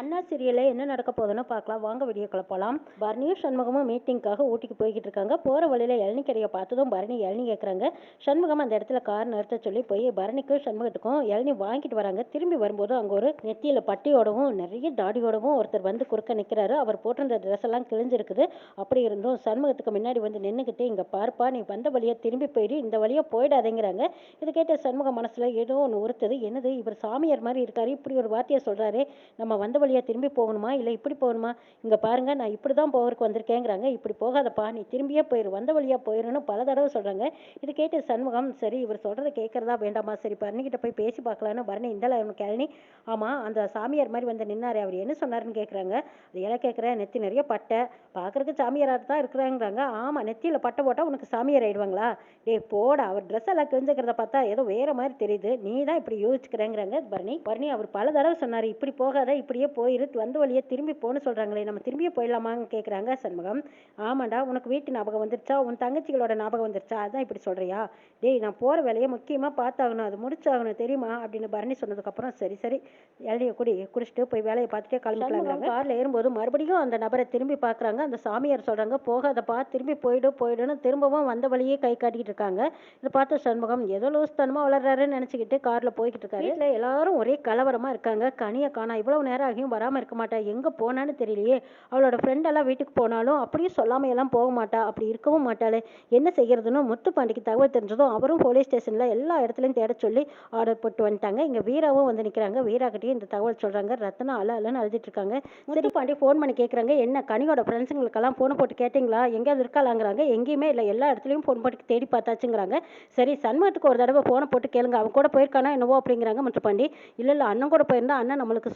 அண்ணா சீரியலில் என்ன நடக்க போகுதுன்னு பார்க்கலாம். வாங்க வீடியோக்குள்ள போகலாம் பரணியும் சண்முகமும் மீட்டிங்காக ஊட்டிக்கு போய்கிட்டு இருக்காங்க. போகிற வழியில் இளநி கடையை பார்த்ததும் பரணி இளநி கேட்குறாங்க சண்முகம் அந்த இடத்துல கார் நிறுத்த சொல்லி போய் பரணிக்கும் சண்முகத்துக்கும் இளநீ வாங்கிட்டு வராங்க. திரும்பி வரும்போது அங்கே ஒரு நெத்தியில் பட்டியோடவும் நிறைய தாடியோடவும் ஒருத்தர் வந்து குறுக்க நிற்கிறாரு அவர் போட்டிருந்த ட்ரெஸ் எல்லாம் கிழிஞ்சிருக்குது. அப்படி இருந்தும் சண்முகத்துக்கு முன்னாடி வந்து நின்றுக்கிட்டு இங்கே பார்ப்பா நீ வந்த வழியை திரும்பி போயிடு இந்த வழியாக போயிடாதேங்கிறாங்க. இதை கேட்ட சண்முக மனசில் ஏதோ ஒன்று உறுத்துது. என்னது இவர் சாமியார் மாதிரி இருக்காரு. இப்படி ஒரு வார்த்தையை சொல்கிறாரு நம்ம வந்த வழியாக திரும்பி போகணுமா? இல்லை இப்படி போகணுமா? இங்கே பாருங்க நான் இப்படி தான் போகிறதுக்கு வந்திருக்கேங்கிறாங்க. இப்படி போகாதப்பா நீ திரும்பியே போயிரு வந்த வழியாக போயிருன்னு பல தடவை சொல்கிறாங்க இது கேட்டு சண்முகம் சரி இவர் சொல்கிறத கேட்குறதா வேண்டாமா? சரி பரணிக்கிட்ட போய் பேசி பார்க்கலான்னு பரணி இந்தல அவனுக்கு கிளனி ஆமாம் அந்த சாமியார் மாதிரி வந்து நின்னாரு அவர் என்ன சொன்னாருன்னு கேட்குறாங்க அது எல்லாம் கேட்குறேன் நெத்தி நிறைய பட்டை. பார்க்கறதுக்கு சாமியாராக தான் இருக்கிறாங்கிறாங்க. ஆமாம் நெத்தியில் பட்டை போட்டால் உனக்கு சாமியார் ஆயிடுவாங்களா? டேய் போடா அவர் ட்ரெஸ் எல்லாம் கிழிஞ்சுக்கிறத பார்த்தா ஏதோ வேற மாதிரி தெரியுது. நீ தான் இப்படி யோசிச்சுக்கிறேங்கிறாங்க பரணி. பரணி அவர் பல தடவை சொன்னார் இப்படி போகாத இப்படியே போயிரு வந்த வழியே திரும்பி போன்னு சொல்கிறாங்களே நம்ம திரும்பியே போயிடலாமான்னு கேட்குறாங்க சண்முகம். ஆமாண்டா உனக்கு வீட்டு ஞாபகம் வந்துருச்சா? உன் தங்கச்சிகளோட ஞாபகம் வந்துருச்சா? அதான் இப்படி சொல்கிறியா டேய் நான் போகிற வேலையை முக்கியமாக பார்த்தாகணும் அது முடிச்சாகணும் தெரியுமா? அப்படின்னு பரணி சொன்னதுக்கப்புறம் சரி சரி இளநியை குடி குடிச்சிட்டு போய் வேலையை பார்த்துட்டே கிளம்பிக்கலாங்க காரில் ஏறும்போது மறுபடியும் அந்த நபரை திரும்பி பார்க்குறாங்க. அந்த சாமியார் சொல்கிறாங்க போகாதப்பா திரும்பி போயிடு போயிடுன்னு திரும்பவும் வந்த வழியே கை காட்டிக்கிட்டு இருக்காங்க. இதை பார்த்த சண்முகம் ஏதோ லூஸ்தனமாக வளர்றாருன்னு நினச்சிக்கிட்டு காரில் போய்கிட்டு இருக்காரு. வீட்டில் எல்லாரும் ஒரே கலவரமாக இருக்காங்க. கனியை காணா இவ்வளவு நேரம் ஆகியும் வராமல் இருக்க மாட்டா. எங்கே போனான்னு தெரியலையே. அவளோட friend எல்லாம் வீட்டுக்கு போனாலும் அப்படியே சொல்லாம எல்லாம் போக மாட்டா. அப்படி இருக்கவும் மாட்டாளே. என்ன செய்யறதுன்னு முத்துப்பாண்டிக்கு தகவல் தெரிஞ்சதும் அவரும் போலீஸ் ஸ்டேஷனில் எல்லா இடத்துலையும் தேட சொல்லி ஆர்டர் போட்டு வந்துட்டாங்க. இங்கே வீராவும் வந்து நிற்கிறாங்க வீராக்கிட்டேயும் இந்த தகவல் சொல்கிறாங்க ரத்னா அல அலன்னு அழுதுட்டு இருக்காங்க. முத்துப்பாண்டி ஃபோன் பண்ணி கேட்குறாங்க என்ன கனியோட ஃப்ரெண்ட்ஸுங்களுக்கெல்லாம் ஃபோன் போட்டு கேட்டிங்களா? எங்கேயாவது இருக்காளாங்கிறாங்க. எங்கேயுமே இல்லை. எல்லா இடத்துலையும் ஃபோன் போட்டு தேடி பார்த்தாச்சுங்கிறாங்க. சரி சண்முகத்துக்கு ஒரு தடவை ஃபோனை போட்டு கேளுங்க. அவன் கூட போயிருக்கானா என்னவோ அப்படிங்கிறாங்க முத்துப்பாண்டி இல்லை இல்லை அண்ணன் கூட போயிருந்தா அண்ணன் நம்மளுக்கு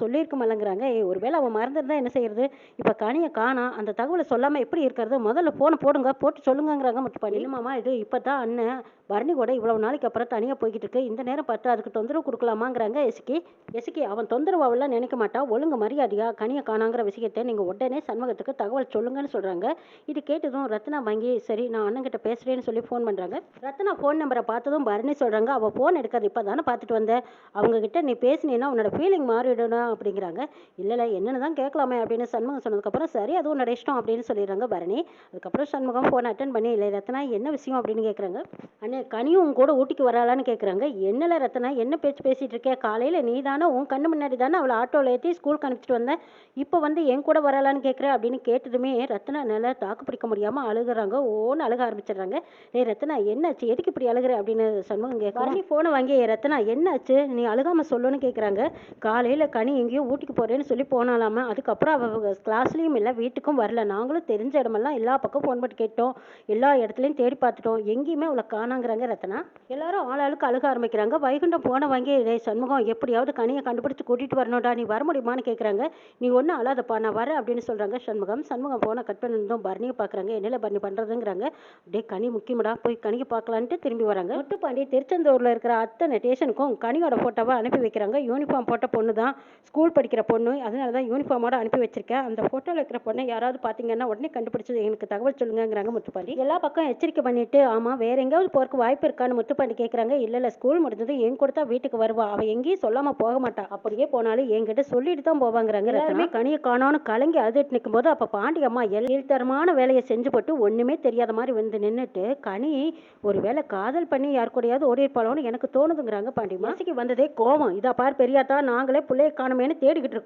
ஏய் ஒருவேளை அவன் மறந்துருந்தா என்ன செய்யறது? இப்போ கனியை காணா அந்த தகவலை சொல்லாமல் எப்படி இருக்கிறது? முதல்ல ஃபோனை போடுங்க போட்டு சொல்லுங்கங்கிறாங்க முத்துப்பாண்டி இல்லைம்மாமா இது? இப்போ தான் அண்ணன் பரணி கூட இவ்வளவு நாளைக்கு அப்புறம் தனியாக போய்கிட்டு இருக்கு. இந்த நேரம் பார்த்து அதுக்கு தொந்தரவு கொடுக்கலாமாங்கிறாங்க எசுக்கி எசுக்கி அவன் தொந்தரவு அவெல்லாம் நினைக்க மாட்டான் ஒழுங்கு மரியாதையா கனியை காணாங்கிற விஷயத்தை நீங்கள் உடனே சண்முகத்துக்கு தகவல் சொல்லுங்கன்னு சொல்கிறாங்க இது கேட்டதும் ரத்னா வாங்கி சரி நான் அண்ணன்கிட்ட பேசுகிறேன்னு சொல்லி ஃபோன் பண்ணுறாங்க ரத்னா ஃபோன் நம்பரை பார்த்ததும் பரணி சொல்கிறாங்க அவள் ஃபோன் எடுக்கிறது இப்போ தானே பார்த்துட்டு வந்தேன் அவங்க கிட்ட நீ பேசினீன்னா உன்னோட ஃபீலிங் மாறிடணும் அப்படிங்கிறாங்க. இல்லை இல்லை தான் கேட்கலாமே அப்படின்னு சண்முகம் சொன்னதுக்கப்புறம் சரி அது நடிச்சிட்டோம் அப்படின்னு சொல்லிடுறாங்க பரணி. அதுக்கப்புறம் சண்முகம் ஃபோன் அட்டன் பண்ணி இல்லை ரத்னா என்ன விஷயம்? அப்படின்னு கேட்குறாங்க. அண்ணே கனியும் உன் கூட ஊட்டிக்கு வராளான்னு கேட்குறாங்க. என்னல ரத்னா என்ன பேச்சு பேசிட்டு இருக்கே? காலையில் நீ தானே உன் கண்ணு முன்னாடி தானே அவளை ஆட்டோவில் ஏற்றி ஸ்கூலுக்கு அனுப்பிச்சிட்டு வந்தேன். இப்போ வந்து என் கூட வரலான்னு கேட்குற? அப்படின்னு கேட்டதுமே ரத்னா நல்லா தாக்கு பிடிக்க முடியாமல் அழுகுறாங்க. ஓன்னு அழுக ஆரம்பிச்சிடுறாங்க. ஏ ரத்னா என்னாச்சு? எதுக்கு இப்படி அழுகுற? அப்படின்னு சண்முகம் கேட்குறாங்க. நீ ஃபோனை வாங்கி "ஏய் ரத்னா என்னாச்சு? நீ அழுகாமல் சொல்லுன்னு கேட்குறாங்க. காலையில் கனி எங்கேயோ ஊட்டிக்கு அப்படின்னு சொல்லி போனாலாமா? அதுக்கப்புறம் அவ கிளாஸ்லேயும் இல்லை வீட்டுக்கும் வரல. நாங்களும் தெரிஞ்ச இடமெல்லாம் எல்லா பக்கம் ஃபோன் பண்ணி கேட்டோம். எல்லா இடத்துலையும் தேடி பார்த்துட்டோம். எங்கேயுமே அவளை காணாங்கிறாங்க ரத்னா எல்லாரும் ஆளாளுக்கு அழுக ஆரம்பிக்கிறாங்க. வைகுண்டம் போன வாங்கி சண்முகம் எப்படியாவது கனியை கண்டுபிடிச்சு கூட்டிகிட்டு வரணும்டா. நீ வர முடியுமான்னு கேட்குறாங்க நீ ஒன்றும் அழாதப்பா. நான் வரேன் அப்படின்னு சொல்கிறாங்க சண்முகம். சண்முகம் போனை கட் பண்ணிருந்தோம் பரணியை பார்க்குறாங்க என்னென்ன பரணி பண்ணுறதுங்கிறாங்க அப்படியே கனி முக்கியமடா. போய் கனிக்கு பார்க்கலான்ட்டு திரும்பி வராங்க. முத்துப்பாண்டி திருச்செந்தூரில் இருக்கிற அத்தனை ஸ்டேஷனுக்கும் கனியோட ஃபோட்டோவை அனுப்பி வைக்கிறாங்க. யூனிஃபார்ம் போட்ட பொண்ணு தான் ஸ்கூல் படிக்கிற பொண்ணு அதனால தான் யூனிஃபார்மோட அனுப்பி வச்சிருக்கேன். அந்த ஃபோட்டோவில் இருக்கிற பொண்ணை யாராவது பார்த்தீங்கன்னா உடனே கண்டுபிடிச்சு எனக்கு தகவல் சொல்லுங்கங்கிறாங்க முத்துப்பாண்டி. எல்லா பக்கம் எச்சரிக்கை பண்ணிட்டு ஆமாம் வேற எங்கேயாவது போறதுக்கு வாய்ப்பு இருக்கான்னு முத்துப்பாண்டி கேட்குறாங்க இல்லை இல்லை ஸ்கூல் முடிஞ்சது என் கூட தான் வீட்டுக்கு வருவா. அவள் எங்கேயும் சொல்லாமல் போக மாட்டா. அப்படியே போனாலும் என்கிட்ட சொல்லிட்டு தான் போவாங்கிறாங்க எல்லாருமே கனியை காணோன்னு கலங்கி அழுதுட்டு நிற்கும்போது அப்போ பாண்டி அம்மா எல்தரமான வேலையை செஞ்சு போட்டு ஒன்றுமே தெரியாத மாதிரி வந்து நின்றுட்டு கனி ஒரு வேளை காதல் பண்ணி யார் கூடயாவது ஓடி இருப்பாளோன்னு எனக்கு தோணுதுங்கிறாங்க பாண்டி மனசுக்கு வந்ததே கோவம். இதா பார் பெரியாத்தா நாங்களே பிள்ளைய காணுமேனு தேடிக்கிட்டு இருக்கோம்.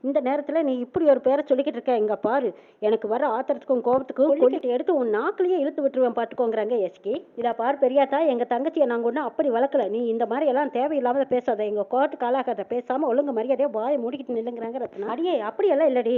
இந்த நேரத்தில் நீ இப்படி ஒரு பேரை சொல்லிக்கிட்டு இருக்க இங்க பாரு. எனக்கு வர ஆத்திரத்துக்கும் கோபத்துக்கும் கொல்லிட்டு எடுத்து உன் நாக்கிலேயே இழுத்து விட்டுருவேன் பார்த்துக்கோங்கிறாங்க எஸ்கி இதா பார் பெரியாத்தா எங்க தங்கச்சியை நாங்கள் ஒன்றும் அப்படி வளர்க்கல. நீ இந்த மாதிரி எல்லாம் தேவையில்லாம பேசாத. எங்க கோர்ட்டு காலாகாத பேசாம ஒழுங்கு மரியாதையா வாயை மூடிக்கிட்டு நில்லுங்கிறாங்க ரத்னா. அடியே அப்படியெல்லாம் இல்லடி.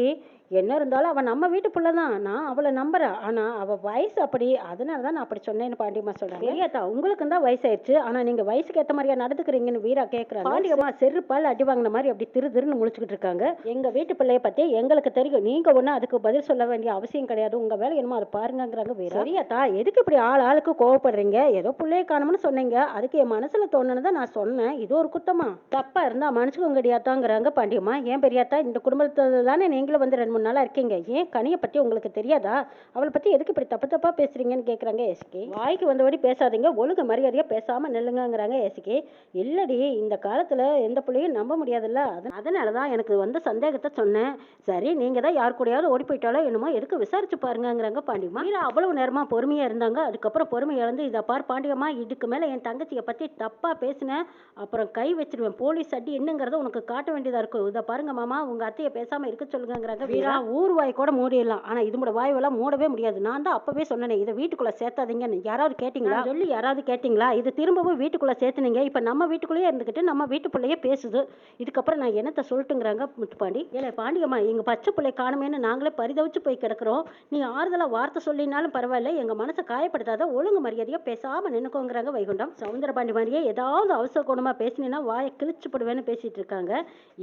என்ன இருந்தாலும் அவன் நம்ம வீட்டு புள்ள தான். நான் அவளை நம்புறேன். ஆனா அவ வயசு அப்படி. அதனால தான் நான் அப்படி சொன்னேன்னு பாண்டியம்மா சொல்றாங்க. பெரியாத்தா உங்களுக்கு தான் வயசாயிருச்சு. ஆனா நீங்க வயசுக்கு ஏத்த மாதிரியா நடந்துக்கிறீங்கன்னு வீரா கேட்கறாங்க பாண்டியம்மா செருப்பால் அடி வாங்கின மாதிரி அப்படி திரு திருன்னு முழிச்சுக்கிட்டு இருக்காங்க. எங்க வீட்டு பிள்ளைய பத்தி எங்களுக்கு தெரியும். நீங்க ஒன்றும் அதுக்கு பதில் சொல்ல வேண்டிய அவசியம் கிடையாது. உங்க வேலை என்னமோ அதை பாருங்கிறாங்க வீரா. சரியாத்தா எதுக்கு இப்படி ஆள் ஆளுக்கு கோவப்படுறீங்க? ஏதோ பிள்ளைய காணும்னு சொன்னீங்க. அதுக்கு என் மனசுல தோணுனதை நான் சொன்னேன். இது ஒரு குத்தமா? தப்பா இருந்தா மனுஷங்க கிடையாதாங்கிறாங்க பாண்டியம்மா. ஏன் பெரியாத்தா இந்த குடும்பத்துல தானே நீங்களும் வந்து ரெண்டு மூணு நாளா இருக்கீங்க? ஏன் கனியை பத்தி உங்களுக்கு தெரியாதா? அவளை பத்தி எதுக்கு இப்படி தப்பு தப்பா பேசுறீங்கன்னு கேக்குறாங்க எஸ்கே வாய்க்கு வந்தபடி பேசாதீங்க. ஒழுங்கு மரியாதையா பேசாம நில்லுங்கிறாங்க எஸ்கே இல்லடி இந்த காலத்துல எந்த பிள்ளையும் நம்ப முடியாதுல்ல. அது அதனாலதான் எனக்கு வந்த சந்தேகத்தை சொன்னேன். சரி நீங்க தான் யார் கூடயாவது ஓடி போயிட்டாலோ என்னமோ எதுக்கு விசாரிச்சு பாருங்கங்கிறாங்க பாண்டியம்மா. மீரா அவ்வளவு நேரமா பொறுமையா இருந்தாங்க. அதுக்கப்புறம் பொறுமை இழந்து இதை பார் பாண்டியம்மா இதுக்கு மேல என் தங்கச்சியை பத்தி தப்பா பேசினேன் அப்புறம் கை வச்சிருவேன். போலீஸ் அடி என்னங்கிறத உனக்கு காட்ட வேண்டியதா இருக்கும். இதை பாருங்க மாமா உங்க அத்தையை பேசாம இருக்க சொல்லுங்கங்கிறாங்க வீரா ஊர் வாய் கூட மூடிடலாம். ஆனா இதோட வாயெல்லாம் மூடவே முடியாது. நான் தான் அப்பவே சொன்னேனே இதை வீட்டுக்குள்ள சேர்த்தாதீங்கன்னு. யாராவது கேட்டீங்களா? சொல்லி யாராவது கேட்டீங்களா? இது திரும்பவும் வீட்டுக்குள்ள சேர்த்துனீங்க. இப்ப நம்ம வீட்டுக்குள்ளேயே இருந்துகிட்டு நம்ம வீட்டு பிள்ளையே பேசுது. இதுக்கப்புறம் நான் என்னத்த சொல்லட்டுங்கிறாங்க முத்துப்பாண்டி ஏலே பாண்டியம்மா எங்க பச்சை பிள்ளை காணுமேன்னு நாங்களே பரிதவிச்சு போய் கிடக்குறோம். நீ ஆறுதலா வார்த்தை சொல்லினாலும் பரவாயில்ல எங்க மனசை காயப்படுத்தாத ஒழுங்கு மரியாதையா பேசாம நின்னுக்கோங்கிறாங்க வைகுண்டம். சவுந்தரபாண்டி மாதிரியே ஏதாவது அவசர குணமா பேசினீன்னா வாயை கிழிச்சு போடுவேன்னு பேசிட்டு இருக்காங்க.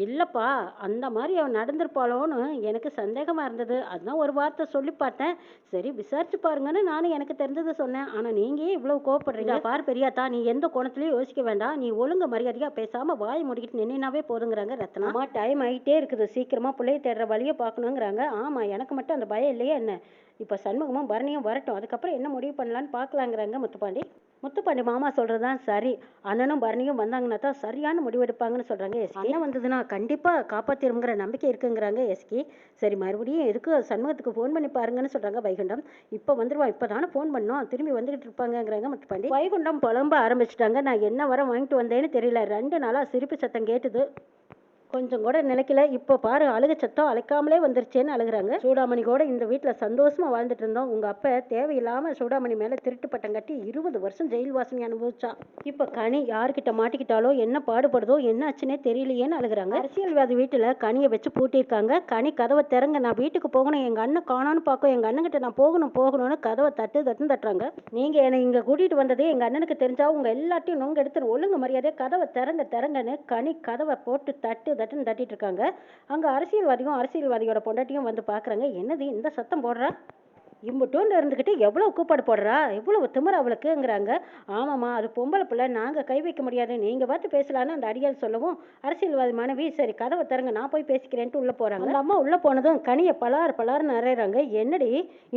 இல்லப்பா அந்த மாதிரி அவன் நடந்திருப்பாளோன்னு எனக்கு சந்தேகமா இருந்தது. அதான் ஒரு வார்த்தை சொல்லி பார்த்தேன். சரி விசாரிச்சு பாருங்கன்னு நானும் எனக்கு தெரிஞ்சதை சொன்னேன். ஆனா நீங்க ஏன் இவ்வளவு கோவப்படுறீங்க. பார் பெரியாத்தா நீ எந்த கோணத்திலயும் யோசிக்க வேண்டாம். நீ ஒழுங்கு மரியாதையா பேசாம வாய் முடிக்கிட்டு நின்னாவே போதுங்கிறாங்க ரத்னா. அம்மா டைம் ஆயிட்டே இருக்குது. சீக்கிரமா பிள்ளைய தேடுற வழியை பார்க்கணுங்கிறாங்க. ஆமா எனக்கு மட்டும் அந்த பயம் இல்லையே என்ன? இப்போ சண்முகமும் பரணியும் வரட்டும். அதுக்கப்புறம் என்ன முடிவு பண்ணலான்னு பார்க்கலாங்கிறாங்க முத்துப்பாண்டி. முத்துப்பாண்டி மாமா சொல்றதுதான் சரி. அண்ணனும் பரணியும் வந்தாங்கன்னா தான் சரியான முடிவெடுப்பாங்கன்னு சொல்றாங்க எஸ்கி. அண்ணன் வந்ததுன்னா கண்டிப்பா காப்பாத்திருங்கிற நம்பிக்கை இருக்குங்கிறாங்க எஸ்கி. சரி மறுபடியும் எதுக்கு சண்முகத்துக்கு ஃபோன் பண்ணி பாருங்கன்னு சொல்றாங்க வைகுண்டம். இப்போ வந்துருவா இப்போ தானே ஃபோன் பண்ணோம். திரும்பி வந்துகிட்டு இருப்பாங்கங்கிறாங்க முத்துப்பாண்டி. வைகுண்டம் புலம்ப ஆரம்பிச்சிட்டாங்க. நான் என்ன வர வாங்கிட்டு வந்தேன்னு தெரியல. ரெண்டு நாளா சிரிப்பு சத்தம் கேட்டுது. கொஞ்சம் கூட நிலைக்கல இப்போ பாரு அழுக சத்தம் அழைக்காமலே வந்துருச்சேன்னு அழுகுறாங்க. சூடாமணி கூட இந்த வீட்டில் சந்தோஷமா வாழ்ந்துட்டு இருந்தோம். உங்க அப்ப தேவையில்லாம சூடாமணி மேல திருட்டு பட்டம் கட்டி இருபது வருஷம் ஜெயில் வாசனை அனுபவிச்சா. இப்போ கனி யார்கிட்ட மாட்டிக்கிட்டாலோ என்ன பாடுபடுதோ என்ன ஆச்சுன்னே தெரியலையேன்னு அழுகுறாங்க. அரசியல்வாதி வீட்டுல கனியை வச்சு பூட்டியிருக்காங்க. கனி கதவை திறங்க நான் வீட்டுக்கு போகணும். எங்க அண்ணன் காணான்னு பார்க்கும் எங்க அண்ணன்கிட்ட நான் போகணும் போகணும்னு கதவை தட்டு தட்டுன்னு தட்டுறாங்க. நீங்க என்னை இங்க கூட்டிட்டு வந்ததே எங்க அண்ணனுக்கு தெரிஞ்சா உங்க எல்லாத்தையும் நொங்க எடுத்து ஒழுங்கு மரியாதையே கதவை திறங்க திறங்கன்னு கனி கதவை போட்டு தட்டு தட்டுன்னு தட்டிட்டு இருக்காங்க. அங்க அரசியல்வாதியும் அரசியல்வாதியோட பொண்டாட்டியும் வந்து பாக்குறாங்க. என்னது இந்த சத்தம் போடுறா? இம்புட்டோண்டு இருந்துக்கிட்டு எவ்வளோ கூப்பாடு போடுறா? எவ்வளவு திமிரு அவளுக்குங்கிறாங்க. ஆமாம்மா அது பொம்பளை பிள்ளை நாங்கள் கை வைக்க முடியாது. நீங்கள் பார்த்து பேசலான்னு அந்த அடியாள் சொல்லவும் அரசியல்வாதி மனைவி சரி கதவை திறங்க நான் போய் பேசிக்கிறேன்ட்டு உள்ளே போகிறாங்க அந்த அம்மா உள்ளே போனதும் கனியை பலார் பலார்னு நிறையிறாங்க என்னடி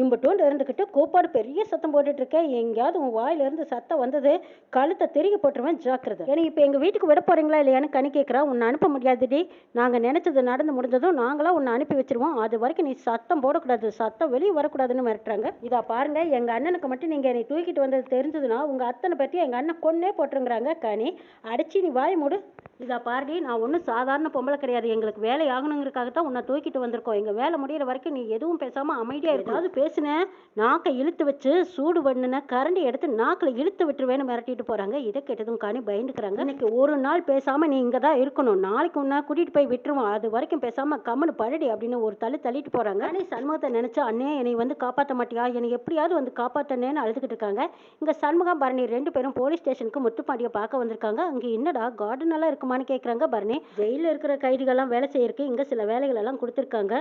இம்புட்டோண்டு இருந்துக்கிட்டு கூப்பாடு பெரிய சத்தம் போட்டுட்டு இருக்க? எங்கேயாவது உன் வாயிலிருந்து சத்தம் வந்தது கழுத்தை திருகி போட்டுருவேன் ஜாக்கிரதை. ஏன்னா இப்போ எங்கள் வீட்டுக்கு விட போகிறீங்களா இல்லையான்னு கனி கேட்குறா உன்னை அனுப்ப முடியாதுடி. நாங்கள் நினச்சது நடந்து முடிஞ்சதும் நாங்களாம் உன்னை அனுப்பி வச்சிருவோம். அது வரைக்கும் நீ சத்தம் போடக்கூடாது. சத்தம் வெளியே வரக்கூடாதுன்னு மிரட்டுறாங்க. இதா பாருங்க எங்க அண்ணனுக்கு மட்டும் நீங்க என்னை தூக்கிட்டு வந்தது தெரிஞ்சதுன்னா உங்க அத்தனை பத்தி எங்க அண்ணன் கொன்னே போட்டுருங்கிறாங்க கனி. அடிச்சு நீ வாய் மூடு. இதா பாருடி நான் ஒன்றும் சாதாரண பொம்பளை கிடையாது. எங்களுக்கு வேலை ஆகணுங்கிறதுக்காக தான் உன்னை தூக்கிட்டு வந்திருக்கோம். எங்க வேலை முடியிற வரைக்கும் நீ எதுவும் பேசாம அமைதியா ஏதாவது பேசுன நாக்கை இழுத்து வச்சு சூடு பண்ணுன கரண்டி எடுத்து நாக்கில் இழுத்து விட்டுருவேன்னு மிரட்டிட்டு போறாங்க. இதை கேட்டதும் கனி பயந்துக்கிறாங்க. இன்னைக்கு ஒரு நாள் பேசாம நீ இங்க தான் இருக்கணும். நாளைக்கு உன்னை கூட்டிட்டு போய் விட்டுருவோம். அது வரைக்கும் பேசாம கம்முனு பழடி அப்படின்னு ஒரு தள்ளி தள்ளிட்டு போறாங்க. அண்ணே சண்முகத்தை நினைச்சா அண்ணே என்னை வந்து காப்பாற்ற மாட்டியா? என்னை எப்படியாவது வந்து காப்பாத்தனேன்னு அழுதுகிட்டு இருக்காங்க. இங்க சண்முகம் பரணி ரெண்டு பேரும் போலீஸ் ஸ்டேஷனுக்கு முத்துப்பாண்டியை பார்க்க வந்திருக்காங்க. அங்க என்னடா கார்டன் எல்லாம் இருக்குமான்னு கேக்குறாங்க பரணி. ஜெயில இருக்கிற கைதிகள்லாம் வேலை செய்யறதுக்கு இங்க சில வேலைகள் எல்லாம் கொடுத்துருக்காங்க.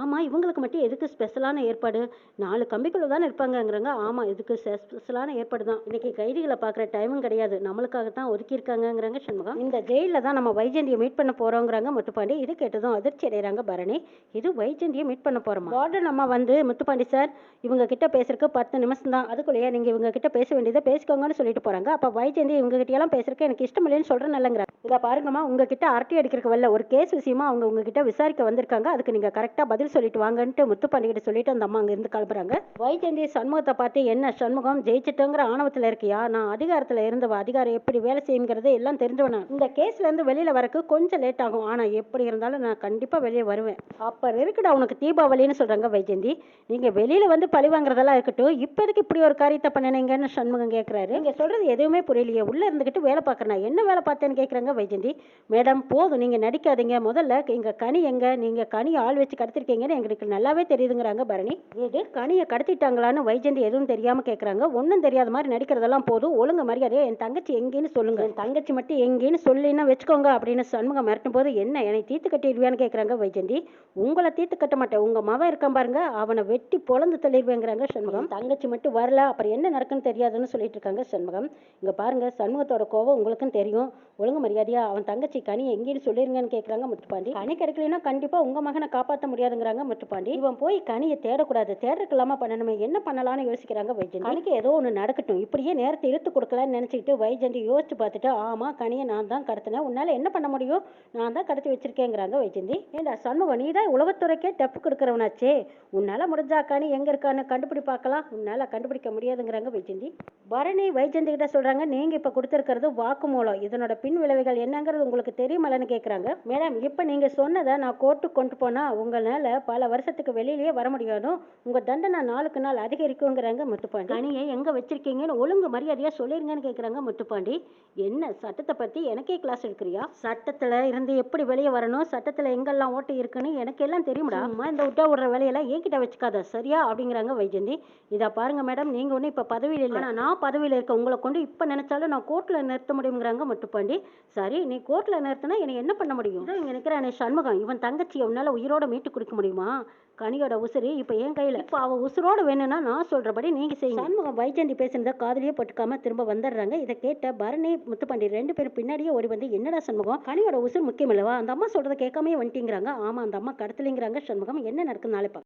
ஆமா இவங்களுக்கு மட்டும் எதுக்கு ஸ்பெஷலான ஏற்பாடு? நாலு கம்பிக்குள்ள தானே இருப்பாங்கங்கிறாங்க. ஆமா இதுக்கு ஸ்பெஷலான ஏற்பாடு தான். இன்னைக்கு கைதிகளை பார்க்குற டைமும் கிடையாது. நம்மளுக்காக தான் ஒதுக்கி இருக்காங்கங்கிறாங்க சண்முகம். இந்த ஜெயிலில் தான் நம்ம வைஜெயந்தியை மீட் பண்ண போறோங்கிறாங்க முத்துப்பாண்டி. இது கேட்டதும் அதிர்ச்சி அடைகிறாங்க பரணி. இது வைஜெயந்தியை மீட் பண்ண போறோமா? வார்டன் அம்மா வந்து முத்துப்பாண்டி சார் இவங்க கிட்ட பேசுறதுக்கு பத்து நிமிஷம் தான். அதுக்குள்ளேயே நீங்க இவங்க கிட்ட பேச வேண்டியதை பேசிக்கோங்கன்னு சொல்லிட்டு போறாங்க. அப்ப வைஜெயந்தி இவங்க கிட்ட எல்லாம் பேசுறதுக்கு எனக்கு இஷ்டம் இல்லைன்னு சொல்றேன் நல்லங்கிறாங்க இதை பாருங்கம்மா உங்ககிட்ட அரட்டி அடிக்கிறதுக்கு வரல. ஒரு கேஸ் விஷயமா அவங்க உங்ககிட்ட விசாரிக்க வந்திருக்காங்க. அதுக்கு நீங்க கரெக்டா பதில் சொல்லிட்டு வாங்கன்ட்டு முத்து பண்ணிக்கிட்டு சொல்லிட்டு அந்த அம்மா அங்க இருந்து கிளம்புறாங்க. வைஜந்தி சண்முகத்தை பார்த்து என்ன சண்முகம்? ஜெயிச்சிட்டோங்கிற ஆணவத்துல இருக்கியா? நான் அதிகாரத்துல இருந்தவ அதிகாரம் எப்படி வேலை செய்யுங்கிறது எல்லாம் தெரிஞ்சவன. இந்த கேஸ்ல இருந்து வெளியில வரக்கு கொஞ்சம் லேட் ஆகும். ஆனா எப்படி இருந்தாலும் நான் கண்டிப்பா வெளியே வருவேன். அப்ப இருக்குடா உனக்கு தீபாவளின்னு சொல்றாங்க வைஜந்தி நீங்க வெளியில வந்து பழி வாங்குறதெல்லாம் இருக்கட்டும். இப்ப எதுக்கு இப்படி ஒரு காரியத்தை பண்ணினீங்கன்னு சண்முகம் கேக்குறாரு. நீங்க சொல்றது எதுவுமே புரியலையே. உள்ள இருந்துகிட்டு வேலை பார்க்கறேன். என்ன வேலை பார்த்தேன்னு கேக்குறாங்க வைஜெயந்தி மேடம் போதும் நீங்க நடிக்காதீங்க. முதல்ல எங்க கனி எங்க? நீங்க கனி ஆள் வச்சு கடத்திருக்கீங்கன்னு எங்களுக்கு நல்லாவே தெரியுதுங்கிறாங்க பரணி. இது கனியை கடத்திட்டாங்களான்னு வைஜெயந்தி எதுவும் தெரியாம கேக்குறாங்க. ஒன்றும் தெரியாத மாதிரி நடிக்கிறதெல்லாம் போதும். ஒழுங்கு மரியாதையா என் தங்கச்சி எங்கேன்னு சொல்லுங்க. என் தங்கச்சி மட்டும் எங்கேன்னு சொல்லினா வச்சுக்கோங்க அப்படின்னு சண்முகம் மிரட்டும் போது என்ன என்னை தீர்த்து கட்டிடுவியான்னு கேக்குறாங்க வைஜெயந்தி உங்களை தீர்த்து கட்ட மாட்டேன். உங்க மவன் இருக்கான் பாருங்க. அவனை வெட்டி பொழந்து சொல்லிடுவேங்கிறாங்க சண்முகம். தங்கச்சி மட்டும் வரல. அப்புறம் என்ன நடக்குன்னு தெரியாதுன்னு சொல்லிட்டு இருக்காங்க சண்முகம். இங்க பாருங்க சண்முகத்தோட கோவம் உங்களுக்கும் தெரியும். ஒழுங்கு மரியாதையா அவன் தங்கச்சி கனி எங்கேன்னு சொல்லிருங்கன்னு கேட்குறாங்க முத்துப்பாண்டி. கனி கிடைக்கலன்னா கண்டிப்பா உங்க மகனை காப்பாற்ற முடியாதுங்கிறாங்க முத்துப்பாண்டி. இவன் போய் கனியை தேடக்கூடாது. தேடுறதுக்கு இல்லாம பண்ணணுமே? என்ன பண்ணலாம்னு யோசிக்கிறாங்க வைஜந்தி. கனிக்கு ஏதோ ஒன்று நடக்கட்டும். இப்படியே நேரத்தை இழுத்து கொடுக்கலான்னு நினைச்சிக்கிட்டு வைஜந்தி யோசிச்சு பார்த்துட்டு ஆமா கனியை நான் தான் கடத்தினேன். உன்னால என்ன பண்ண முடியும்? நான் தான் கடத்தி வச்சிருக்கேங்கிறாங்க வைஜந்தி. ஏண்டா சண்முகம் நீ தான் உளவுத்துறைக்கே டப்பு கொடுக்குறவனாச்சே. உன்னால முடிஞ்சா கனி எங்க இருக்கான்னு கண்டுபிடி பார்க்கலாம் உன்னால கண்டுபிடிக்க முடியாதுங்கிறாங்க வைஜந்தி. பரணி வைஜந்தி கிட்ட சொல்றாங்க நீங்க இப்ப கொடுத்துருக்கிறது வாக்குமூலம். இதனோட பின் விளைவுகள் என்ன என்னங்கிறது உங்களுக்கு தெரியுமலன்னு கேக்குறாங்க. மேடம் இப்ப நீங்க சொன்னதை நான் கோர்ட்டுக்கு கொண்டு போனா உங்களால பல வருஷத்துக்கு வெளியிலேயே வர முடியாது? உங்க தண்டனை நாளுக்கு நாள் அதிகரிக்குங்கிறாங்க முத்துப்பாண்டி. கனியை எங்க வச்சிருக்கீங்கன்னு ஒழுங்கு மரியாதையா சொல்லிருங்கன்னு கேக்குறாங்க முத்துப்பாண்டி. என்ன சட்டத்தை பத்தி எனக்கே கிளாஸ் எடுக்கிறியா? சட்டத்துல இருந்து எப்படி வெளியே வரணும்? சட்டத்துல எங்கெல்லாம் ஓட்டு இருக்குன்னு எனக்கு எல்லாம் தெரியும்டா. அம்மா இந்த விட்டா விடுற வேலையெல்லாம் என்கிட்ட வச்சுக்காத. சரியா? அப்படிங்கிறாங்க வைஜந்தி. இதா பாருங்க மேடம் நீங்க ஒன்றும் இப்ப பதவியில் இல்லை. நான் பதவியில் இருக்க உங்களை கொண்டு இப்ப நினைச்சாலும் நான் கோர்ட்ல நிறுத்த முடியுங்கிறாங்க முத்துப்பாண்டி. சரி நீ கோர்ட்ல நிறுத்தினா என்னை என்ன பண்ண முடியும்? இதோ இங்க நிக்கிறானே சண்முகம். இவன் தங்கச்சி உன்னால உயிரோட மீட்டு கொடுக்க முடியுமா? கனியோட உசுரு இப்ப என் கையில. இப்ப அவ உசுரோட வேணும்னா நான் சொல்றபடி நீங்க செய்யுங்க. சண்முகம் வைஜந்தி பேசுனத காதலியே பட்டுக்காம திரும்ப வந்துடுறாங்க. இதை கேட்ட பரணி முத்துப்பாண்டி ரெண்டு பேரும் பின்னாடியே ஓடி வந்து என்னடா சண்முகம்? கனியோட உசுர் முக்கியம் இல்லவா? அந்த அம்மா சொல்றதை கேட்காமயே வந்துட்டீங்கிறாங்க. ஆமா அந்த அம்மா கடத்தலைங்கிறாங்க சண்முகம். என்ன நடக்குது நாளை பார்க்கலாம்.